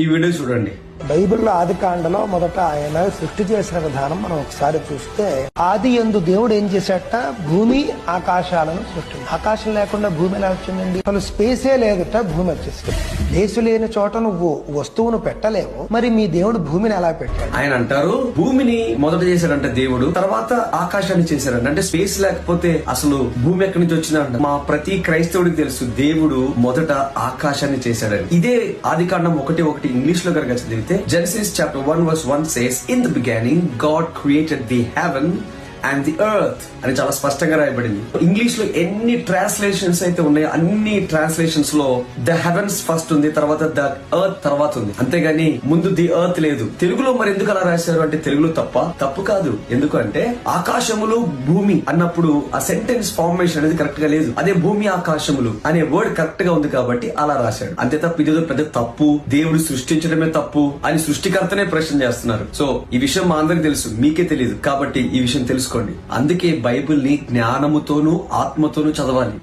ఈ వీడియో చూడండి. బైబిల్లో ఆది కాండలో మొదట ఆయన సృష్టి చేసిన విధానం మనం ఒకసారి చూస్తే ఆది ఎందు దేవుడు ఏం చేశాట భూమి ఆకాశాలను సృష్టి ఆకాశం లేకుండా భూమి ఎలా వచ్చిందండి? అసలు స్పేసే లేదుట భూమి వచ్చేసింది. దేశం లేని చోట నువ్వు వస్తువును పెట్టలేవు మరి మీ దేవుడు భూమిని ఎలా పెట్టాడు? ఆయన అంటారు భూమిని మొదట చేశాడంట దేవుడు తర్వాత ఆకాశాన్ని చేశాడంట. అంటే స్పేస్ లేకపోతే అసలు భూమి ఎక్కడి నుంచి వచ్చిందంట? మా ప్రతి క్రైస్తవుడికి తెలుసు దేవుడు మొదట ఆకాశాన్ని చేశాడని ఇదే ఆది కాండం ఒకటి ఒకటి ఇంగ్లీష్లో కనుక చదివితే Genesis chapter 1 verse 1 says, In the beginning God created the heaven and the earth అని చాలా స్పష్టంగా రాయబడింది. ఇంగ్లీష్లో ఎన్ని ట్రాన్స్లేషన్స్ అయితే ఉన్నాయో అన్ని ట్రాన్స్లేషన్స్లో ద హెవెన్స్ ఫస్ట్ ఉంది తర్వాత ద ఎర్త్ తర్వాత ఉంది. అంతేగాని ముందు ది ఎర్త్ లేదు. తెలుగులో మరి ఎందుకు అలా రాశారు అంటే తెలుగులో తప్ప? తప్పు కాదు. ఎందుకంటే ఆకాశములు భూమి అన్నప్పుడు ఆ సెంటెన్స్ ఫార్మేషన్ అనేది కరెక్ట్గా లేదు. అదే భూమి ఆకాశములు అనే వర్డ్ కరెక్ట్గా ఉంది కాబట్టి అలా రాశాడు. అంతే తప్ప ఇదేదో పెద్ద తప్పు. దేవుడు సృష్టించడమే తప్పు అని సృష్టికర్తనే ప్రశ్న చేస్తున్నారు. సో ఈ విషయం మా అందరికి తెలుసు. మీకే తెలియదు కాబట్టి ఈ విషయం తెలుసుకోండి. అందుకే బైబిల్ని జ్ఞానముతోనూ ఆత్మతోనూ చదవాలి.